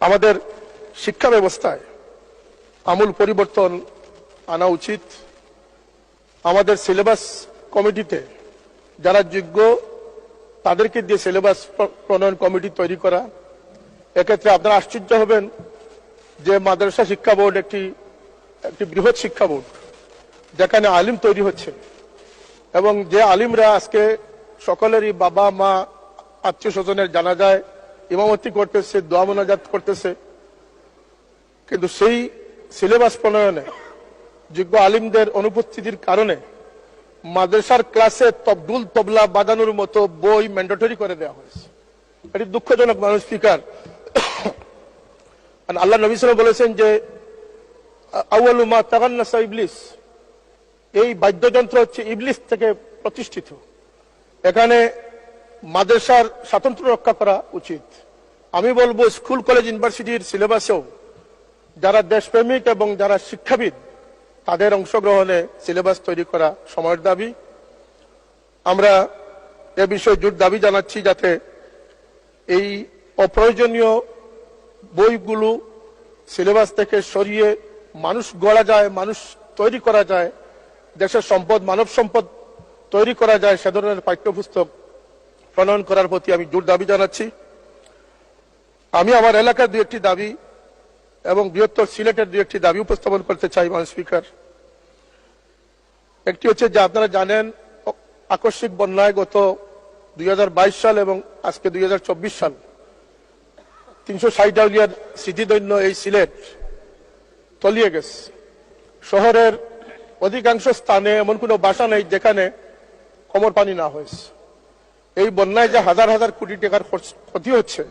আমাদের শিক্ষা ব্যবস্থায় আমূল পরিবর্তন আনা উচিত। আমাদের সিলেবাস কমিটিতে যারা যোগ্য, তাদেরকে দিয়ে সিলেবাস প্রণয়ন কমিটি তৈরি করা। এক্ষেত্রে আপনারা আশ্চর্য হবেন যে মাদ্রাসা শিক্ষা বোর্ড একটি একটি বৃহৎ শিক্ষা বোর্ড, যেখানে আলিম তৈরি হচ্ছে। এবং যে আলিমরা আজকে সকলেরই বাবা, মা আত্মীয় স্বজনের জানা যায় ইমামতি করতেছে, দোয়া মোনাজাত করতেছে। কিন্তু সেই সিলেবাস প্রণয়নে যোগ্য আলিমদের অনুপস্থিতির কারণে মাদ্রাসার ক্লাসে তবদুল তবলা বাজানোর মতো বই ম্যান্ডেটরি করে দেওয়া হয়েছে। এটি দুঃখজনক মানুষ স্পিকার আল্লাহ নবী সাল্লাম বলেছেন যে আউয়ালু মা তাগান্নাসা ইবলিস। এই বাদ্যযন্ত্র হচ্ছে ইবলিস থেকে প্রতিষ্ঠিত। এখানে মাদ্রাসার স্বাতন্ত্র রক্ষা করা উচিত। আমি বলব স্কুল, কলেজ, ইউনিভার্সিটির সিলেবাসেও যারা দেশপ্রেমিক এবং যারা শিক্ষাবিদ, তাদের অংশগ্রহণে সিলেবাস তৈরি করা সময়ের দাবি। আমরা এ বিষয়ে জোর দাবি জানাচ্ছি যাতে এই অপ্রয়োজনীয় বইগুলো সিলেবাস থেকে সরিয়ে মানুষ গড়া যায়, মানুষ তৈরি করা যায়, দেশের সম্পদ, মানব সম্পদ তৈরি করা যায়, সে ধরনের পাঠ্যপুস্তক প্রণয়ন করার প্রতি আমি জোর দাবি জানাচ্ছি। আমি আমার এলাকার দু একটি দাবি এবং বৃহত্তর সিলেটের দু একটি দাবি উপস্থাপন করতে চাই মান স্পিকার। একটি হচ্ছে যে আপনারা জানেন, আকস্মিক বন্যায় গত দুই হাজার বাইশ সাল এবং আজকে দুই হাজার চব্বিশ সাল তিনশো ষাট আউলিয়ার স্মৃতিদৈন্য এই সিলেট তলিয়ে গেছে। শহরের অধিকাংশ স্থানে এমন কোনো বাসা নেই যেখানে কমর পানি না হয়েছে। এই বন্যায় যে হাজার হাজার কোটি টাকার ক্ষতি হচ্ছে,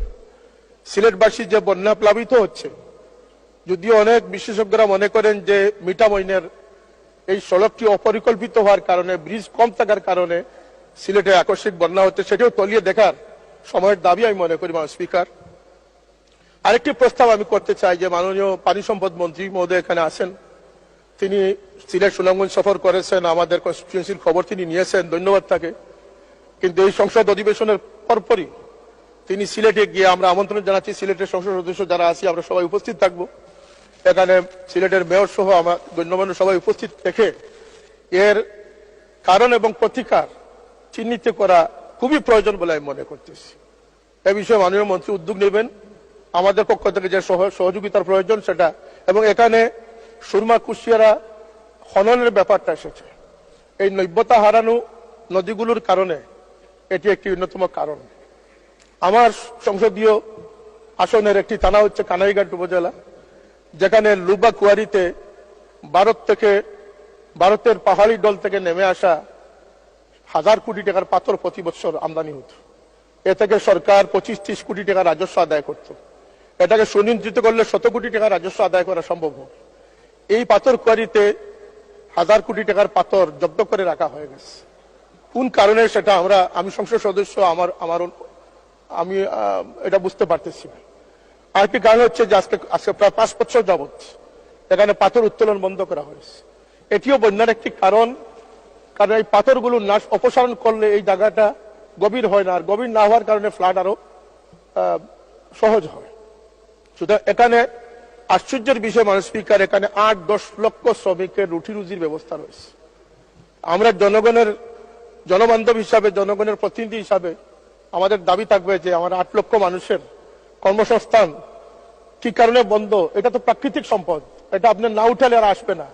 সিলেটবাসী যে বন্যা প্লাবিত হচ্ছে, যদিও অনেক বিশেষজ্ঞরা মনে করেন যে মিঠামইনের এই সড়কটি অপরিকল্পিত হওয়ার কারণে, ব্রিজ কম থাকার কারণে সিলেটে আকস্মিক বন্যা হচ্ছে, সেটিও তলিয়ে দেখার সময়ের দাবি আমি মনে করি, মাননীয় স্পিকার। আরেকটি প্রস্তাব আমি করতে চাই যে মাননীয় পানি সম্পদ মন্ত্রী মহোদয় এখানে আছেন তিনি সিলেট সুনামগঞ্জ সফর করেছেন, আমাদের কনস্টিটিউন্সির খবর তিনি নিয়েছেন, ধন্যবাদ তাকে। কিন্তু এই সংসদ অধিবেশনের পরপরই তিনি সিলেটে গিয়ে আমরা আমন্ত্রণ জানাচ্ছি। সিলেটের সংসদ সদস্য যারা আছি, আমরা সবাই উপস্থিত থাকব। এখানে সিলেটের মেয়র সহ আমার গণ্যমান্য সবাই উপস্থিত থেকে এর কারণ এবং প্রতিকার চিহ্নিত করা খুবই প্রয়োজন বলে আমি মনে করতেছি। এ বিষয়ে মাননীয় মন্ত্রী উদ্যোগ নেবেন। আমাদের পক্ষ থেকে যে সহ- সহযোগিতার প্রয়োজন সেটা, এবং এখানে সুরমা কুশিয়ারা খননের ব্যাপারটা এসেছে। এই নৈব্যতা হারানো নদীগুলোর কারণে এটি একটি অন্যতম কারণ। আমার সংসদীয় আসনের একটি থানা হচ্ছে কানাইঘাট উপজেলা, যেখানে লুবা কুয়ারিতে ভারত থেকে, ভারতের পাহাড়ি দল থেকে নেমে আসা হাজার কোটি টাকার পাথর প্রতি বছর আমদানি হতো। এ থেকে সরকার পঁচিশ ত্রিশ কোটি টাকা রাজস্ব আদায় করত। এটাকে সুনিয়ন্ত্রিত করলে শত কোটি টাকা রাজস্ব আদায় করা সম্ভব হবে এই পাথর কুয়ারিতে হাজার কোটি টাকার পাথর জব্দ করে রাখা হয়ে গেছে। কোন কারণে সেটা আমরা, আমি সংসদ সদস্য, আমার আমার আমি এটা বুঝতে পারতেছি না। আরেকটি কারণ হচ্ছে যে আজকে আজকে প্রায় পাঁচ বছর যাবৎ এখানে পাথর উত্তোলন বন্ধ করা হয়েছে। এটিও বন্যার একটি কারণ কারণ এই পাথরগুলো নাশ, অপসারণ করলে এই জায়গাটা গভীর হয় না, আর গভীর না হওয়ার কারণে ফ্লাড আরও সহজ হয়। সুতরাং এখানে আশ্চর্যের বিষয় মানুষ স্পিকার, এখানে আট দশ লক্ষ শ্রমিকের রুটি রুজির ব্যবস্থা রয়েছে। আমরা জনগণের জনবান্ধব হিসাবে, জনগণের প্রতিনিধি হিসাবে আমাদের দাবি থাকবে যে আমার আট লক্ষ মানুষের কর্মসংস্থান কি কারণে বন্ধ, এটা তো প্রাকৃতিক সম্পদ। এটা আপনি না উঠালে আর আসবে না।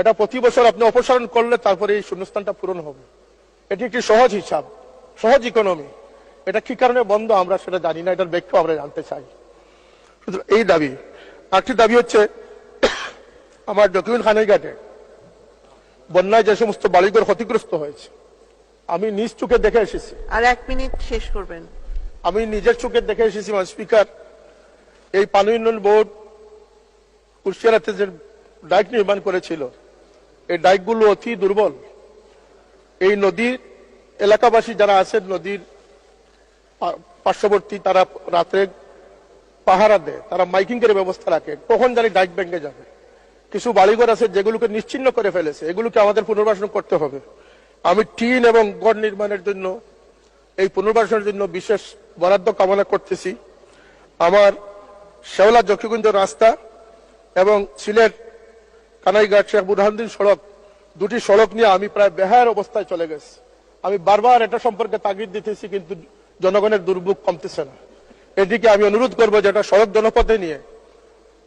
এটা প্রতি বছর আপনি অপসারণ করলে তারপরে এই শূন্যস্থানটা পূরণ হবে। এটি একটি সহজ হিসাব, সহজ ইকোনমি এটা কি কারণে বন্ধ আমরা সেটা জানি না, এটার ব্যাখ্যা আমরা জানতে চাই। এই দাবি। আরেকটি দাবি হচ্ছে, আমার ডকুমেন্ট ঘাটে বন্যায় যে সমস্ত বাড়িঘর ক্ষতিগ্রস্ত হয়েছে। আমি নিজ চোখে দেখে এসেছি। আর এক মিনিট শেষ করবেন। আমি নিজের চোখে দেখে এসেছি স্পিকার। এই পানি উন্নয়ন বোর্ড কুশিয়ারাতে যে ডাইক নির্মাণ করেছিল এই ডাইকগুলো অতি দুর্বল। এই নদীর এলাকাবাসী যারা আছেন নদীর পার্শ্ববর্তী তারা রাত্রে পাহারা দেয় তারা মাইকিং এর ব্যবস্থা রাখে। কখন জানি ডাইক ভেঙে যাবে। কিছু বাড়িঘর আছে যেগুলোকে নিশ্চিন্ন করে ফেলেছে এগুলোকে আমাদের পুনর্বাসন করতে হবে। আমি টিন এবং গড় নির্মাণের জন্য, এই পুনর্বাসনের জন্য বিশেষ বরাদ্দ কামনা করতেছি। আমার শেওলা জকিগঞ্জ রাস্তা এবং সিলেট কানাইঘাট শেখ বুরহানুদ্দিন সড়ক, দুটি সড়ক নিয়ে আমি প্রায় বেহার অবস্থায় চলে গেছি। আমি বারবার এটা সম্পর্কে তাগিদ দিতেছি, কিন্তু জনগণের দুর্ভোগ কমতেছে না। এদিকে আমি অনুরোধ করব যে এটা সড়ক জনপথে নিয়ে,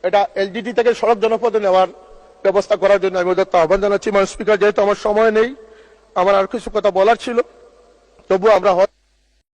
এটা এলজিডি থেকে সড়ক জনপথে নেওয়ার ব্যবস্থা করার জন্য আমি ওদের আহ্বান জানাচ্ছি। মানুষ স্পিকার, যেহেতু আমার সময় নেই আমার আর কিছু কথা বলার ছিল তবু আমরা